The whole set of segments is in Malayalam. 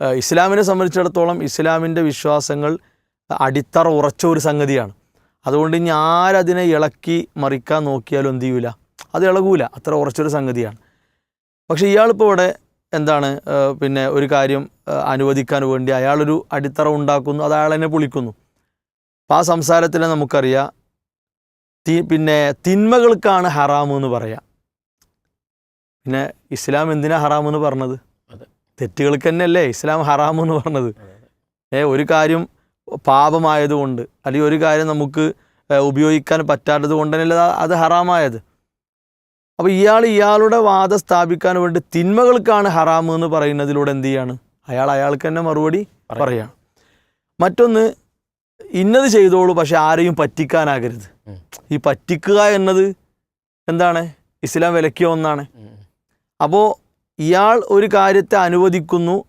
ഇസ്ലാമിനെ സംബന്ധിച്ചിടത്തോളം ഇസ്ലാമിന്റെ വിശ്വാസങ്ങൾ അടിത്തറ ഉറച്ച ഒരു സംഗതിയാണ്. അതുകൊണ്ട് ഇനി ആരതിനെ ഇളക്കി മറിക്കാൻ നോക്കിയാലും എന്ത് ചെയ്യൂല. അത് ഇളകൂല. അത്ര ഉറച്ചൊരു സംഗതിയാണ്. പക്ഷേ ഇയാളിപ്പോൾ ഇവിടെ എന്താണ് പിന്നെ ഒരു കാര്യം അനുവദിക്കാൻ വേണ്ടി അയാളൊരു അടിത്തറ ഉണ്ടാക്കുന്നു അത് അയാളെന്നെ പൊളിക്കുന്നു. അപ്പം ആ സംസാരത്തിൽ നമുക്കറിയാം. തി പിന്നെ തിന്മകൾക്കാണ് ഹറാമെന്ന് പറയാം. പിന്നെ ഇസ്ലാം എന്തിനാണ് ഹറാമെന്ന് പറഞ്ഞത്. തെറ്റുകൾക്ക് തന്നെയല്ലേ ഇസ്ലാം ഹറാം എന്ന് പറഞ്ഞത്. ഏ ഒരു കാര്യം പാപമായതുകൊണ്ട് അല്ലെങ്കിൽ ഒരു കാര്യം നമുക്ക് ഉപയോഗിക്കാൻ പറ്റാത്തത് കൊണ്ട് തന്നെയല്ലേ അത് ഹറാമായത്. അപ്പോൾ ഇയാൾ ഇയാളുടെ വാദം സ്ഥാപിക്കാൻ വേണ്ടി തിന്മകൾക്കാണ് ഹറാം എന്ന് പറയുന്നതിലൂടെ എന്ത് ചെയ്യാണ്? അയാൾ അയാൾക്ക് തന്നെ മറുപടി പറയാം. പറയാണ്. മറ്റൊന്ന് ഇന്നത് ചെയ്തോളൂ പക്ഷെ ആരെയും പറ്റിക്കാനാകരുത്. ഈ പറ്റിക്കുക എന്നത് എന്താണ്? ഇസ്ലാം വിലക്കിയ ഒന്നാണ്. അപ്പോൾ ഇയാൾ ഒരു കാര്യത്തെ അനുവദിക്കുന്നു.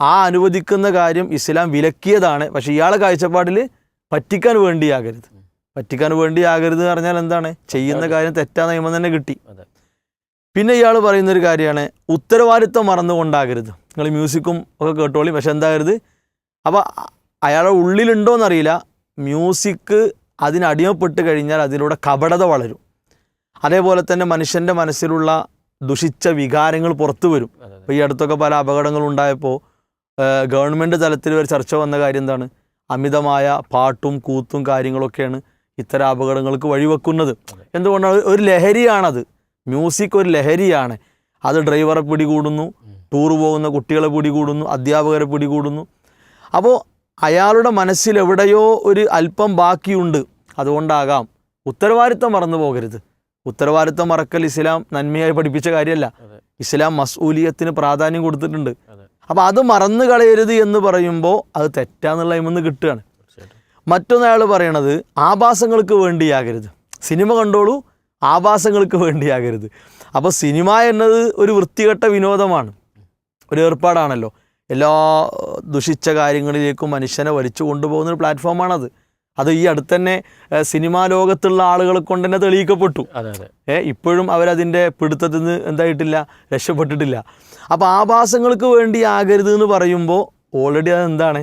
ആ അനുവദിക്കുന്ന കാര്യം ഇസ്ലാം വിലക്കിയതാണ്. പക്ഷേ ഇയാളെ കാഴ്ചപ്പാടിൽ പറ്റിക്കാൻ വേണ്ടിയാകരുത്. പറ്റിക്കാൻ വേണ്ടിയാകരുത് എന്ന് പറഞ്ഞാൽ എന്താണ്? ചെയ്യുന്ന കാര്യം തെറ്റാ നിയമം തന്നെ കിട്ടി. പിന്നെ ഇയാൾ പറയുന്നൊരു കാര്യമാണ് ഉത്തരവാദിത്വം മറന്നുകൊണ്ടാകരുത്. നിങ്ങൾ മ്യൂസിക്കും ഒക്കെ കേട്ടോളി പക്ഷെ എന്താകരുത്? അപ്പോൾ അയാളുടെ ഉള്ളിലുണ്ടോയെന്നറിയില്ല മ്യൂസിക് അതിനടിമപ്പെട്ട് കഴിഞ്ഞാൽ അതിലൂടെ കപടത വളരും. അതേപോലെ തന്നെ മനുഷ്യന്റെ മനസ്സിലുള്ള ദുഷിച്ച വികാരങ്ങൾ പുറത്തു വരും. അപ്പോൾ ഈ അടുത്തൊക്കെ പല അപകടങ്ങൾ ഉണ്ടായപ്പോൾ ഗവൺമെന്റ് തലത്തിൽ ഒരു ചർച്ച വന്ന കാര്യം എന്താണ്? അമിതമായ പാട്ടും കൂത്തും കാര്യങ്ങളൊക്കെയാണ് ഇത്തരം അപകടങ്ങൾക്ക് വഴിവെക്കുന്നത്. എന്തുകൊണ്ടാണ്? ഒരു ലഹരിയാണത്. മ്യൂസിക് ഒരു ലഹരിയാണ്. അത് ഡ്രൈവറെ പിടികൂടുന്നു ടൂർ പോകുന്ന കുട്ടികളെ പിടികൂടുന്നു അധ്യാപകരെ പിടികൂടുന്നു. അപ്പോൾ അയാളുടെ മനസ്സിൽ എവിടെയോ ഒരു അല്പം ബാക്കിയുണ്ട്. അതുകൊണ്ടാകാം. ഉത്തരവാദിത്തം മറന്നു പോകരുത് ഉത്തരവാദിത്തം മറക്കൽ ഇസ്ലാം നന്മയായി പഠിപ്പിച്ച കാര്യമല്ല. ഇസ്ലാം മസൂലിയത്തിന് പ്രാധാന്യം കൊടുത്തിട്ടുണ്ട്. അപ്പൊ അപ്പോൾ അത് മറന്നു കളയരുത് എന്ന് പറയുമ്പോൾ അത് തെറ്റാന്നുള്ള ഇമെന്ന് കിട്ടുകയാണ്. മറ്റൊന്നയാൾ പറയണത് ആഭാസങ്ങൾക്ക് വേണ്ടിയാകരുത്. സിനിമ കണ്ടോളൂ ആഭാസങ്ങൾക്ക് വേണ്ടിയാകരുത്. അപ്പോൾ സിനിമ എന്നത് ഒരു വൃത്തികെട്ട വിനോദമാണ്. ഒരു ഏർപ്പാടാണല്ലോ. എല്ലാ ദുഷിച്ച കാര്യങ്ങളിലേക്കും മനുഷ്യനെ വലിച്ചു കൊണ്ടുപോകുന്ന ഒരു പ്ലാറ്റ്ഫോമാണത്. അത് ഈ അടുത്ത് തന്നെ സിനിമാ ലോകത്തുള്ള ആളുകളെ കൊണ്ട് തന്നെ തെളിയിക്കപ്പെട്ടു. അതെ അതെ. ഇപ്പോഴും അവരതിന്റെ പിടുത്തത്തിൽ നിന്ന് എന്തായിട്ടില്ല രക്ഷപ്പെട്ടിട്ടില്ല. അപ്പോൾ ആഭാസങ്ങൾക്ക് വേണ്ടി ആകരുത് എന്ന് പറയുമ്പോൾ ഓൾറെഡി അത് എന്താണ്?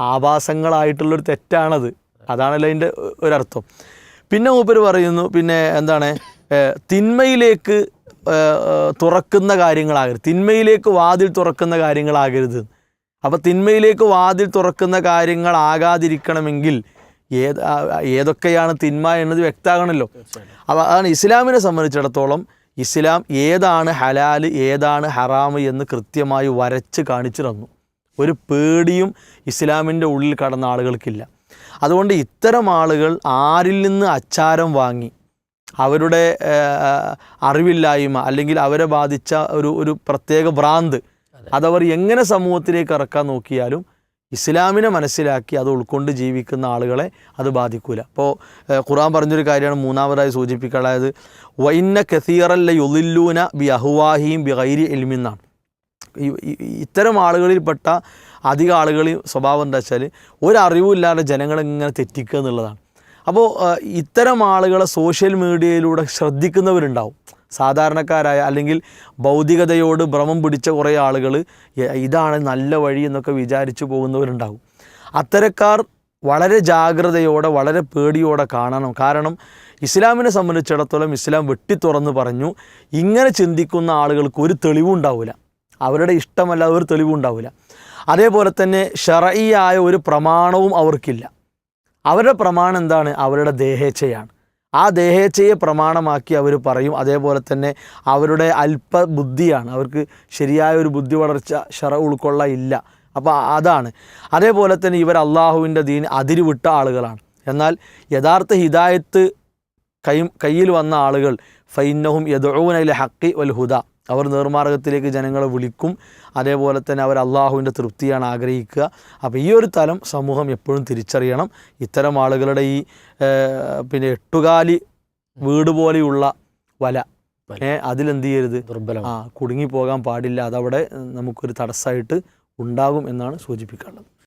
ആഭാസങ്ങളായിട്ടുള്ളൊരു തെറ്റാണത്. അതാണല്ലോ അതിന്റെ ഒരർത്ഥം. പിന്നെ മൂപ്പർ പറയുന്നു പിന്നെ എന്താണ്? തിന്മയിലേക്ക് തുറക്കുന്ന കാര്യങ്ങളാകരുത്. തിന്മയിലേക്ക് വാതിൽ തുറക്കുന്ന കാര്യങ്ങളാകരുത്. അപ്പോൾ തിന്മയിലേക്ക് വാതിൽ തുറക്കുന്ന കാര്യങ്ങളാകാതിരിക്കണമെങ്കിൽ ഏത് ഏതൊക്കെയാണ് തിന്മ എന്നത് വ്യക്തമാകണമല്ലോ അപ്പോൾ അതാണ് ഇസ്ലാമിനെ സംബന്ധിച്ചിടത്തോളം ഇസ്ലാം ഏതാണ് ഹലാൽ ഏതാണ് ഹറാമ് എന്ന് കൃത്യമായി വരച്ച് കാണിച്ചു തന്നു. ഒരു പേടിയും ഇസ്ലാമിന്റെ ഉള്ളിൽ കടന്ന ആളുകൾക്കില്ല. അതുകൊണ്ട് ഇത്തരം ആളുകൾ ആരിൽ നിന്ന് അച്ചാരം വാങ്ങി അവരുടെ അറിവില്ലായ്മ അല്ലെങ്കിൽ അവരെ ബാധിച്ച ഒരു ഒരു പ്രത്യേക ഭ്രാന്ത് അതവർ എങ്ങനെ സമൂഹത്തിലേക്ക് ഇറക്കാൻ നോക്കിയാലും ഇസ്ലാമിനെ മനസ്സിലാക്കി അത് ഉൾക്കൊണ്ട് ജീവിക്കുന്ന ആളുകളെ അത് ബാധിക്കൂല. അപ്പോൾ ഖുറാൻ പറഞ്ഞൊരു കാര്യമാണ് മൂന്നാമതായി സൂചിപ്പിക്കുക. വൈന്ന കസീറല്ല യുലില്ലൂന ബി അഹുവാഹിയും ബി ഗൈരി എൽമിന്നാണ് ഇത്തരം ആളുകളിൽപ്പെട്ട അധിക ആളുകളിൽ സ്വഭാവം എന്താ വെച്ചാൽ ഒരറിവുമില്ലാതെ ജനങ്ങളെ ഇങ്ങനെ തെറ്റിക്കുക എന്നുള്ളതാണ്. അപ്പോൾ ഇത്തരം ആളുകളെ സോഷ്യൽ മീഡിയയിലൂടെ ശ്രദ്ധിക്കുന്നവരുണ്ടാവും. സാധാരണക്കാരായ അല്ലെങ്കിൽ ഭൗതികതയോട് ഭ്രമം പിടിച്ച കുറേ ആളുകൾ ഇതാണ് നല്ല വഴി എന്നൊക്കെ വിചാരിച്ചു പോകുന്നവരുണ്ടാകും അത്തരക്കാർ വളരെ ജാഗ്രതയോടെ വളരെ പേടിയോടെ കാണണം. കാരണം ഇസ്ലാമിനെ സംബന്ധിച്ചിടത്തോളം ഇസ്ലാം വെട്ടി തുറന്ന് പറഞ്ഞു ഇങ്ങനെ ചിന്തിക്കുന്ന ആളുകൾക്ക് ഒരു തെളിവുണ്ടാവില്ല അവരുടെ ഇഷ്ടമല്ല ഒരു തെളിവുണ്ടാവില്ല അതേപോലെ തന്നെ ഷറയിയായ ഒരു പ്രമാണവും അവർക്കില്ല. അവരുടെ പ്രമാണം എന്താണ്? അവരുടെ ദേഹേച്ഛയാണ്. ആ ദേഹേച്ഛയെ പ്രമാണമാക്കി അവർ പറയും. അതേപോലെ തന്നെ അവരുടെ അല്പ ബുദ്ധിയാണ് അവർക്ക് ശരിയായ ഒരു ബുദ്ധി വളർച്ച ഷറ ഉൾക്കൊള്ള ഇല്ല അപ്പോൾ അതാണ്. അതേപോലെ തന്നെ ഇവർ അള്ളാഹുവിന്റെ ദീൻ അതിരുവിട്ട ആളുകളാണ്. എന്നാൽ യഥാർത്ഥ ഹിദായത്ത് കൈ കയ്യിൽ വന്ന ആളുകൾ ഫൈന്നഹും യദൂനയിലെ ഹക്കി വൽ ഹുദ. അവർ നേർമാർഗത്തിലേക്ക് ജനങ്ങളെ വിളിക്കും. അതേപോലെ തന്നെ അവർ അള്ളാഹുവിന്റെ തൃപ്തിയാണ് ആഗ്രഹിക്കുക. അപ്പോൾ ഈ ഒരു തലം സമൂഹം എപ്പോഴും തിരിച്ചറിയണം. ഇത്തരം ആളുകളുടെ ഈ പിന്നെ എട്ടുകാലി വീട് പോലെയുള്ള വല അതിലെന്ത് ചെയ്യരുത്? ദുർബലം. ആ കുടുങ്ങിപ്പോകാൻ പാടില്ല. അതവിടെ നമുക്കൊരു തടസ്സമായിട്ട് ഉണ്ടാകും എന്നാണ് സൂചിപ്പിക്കാനുള്ളത്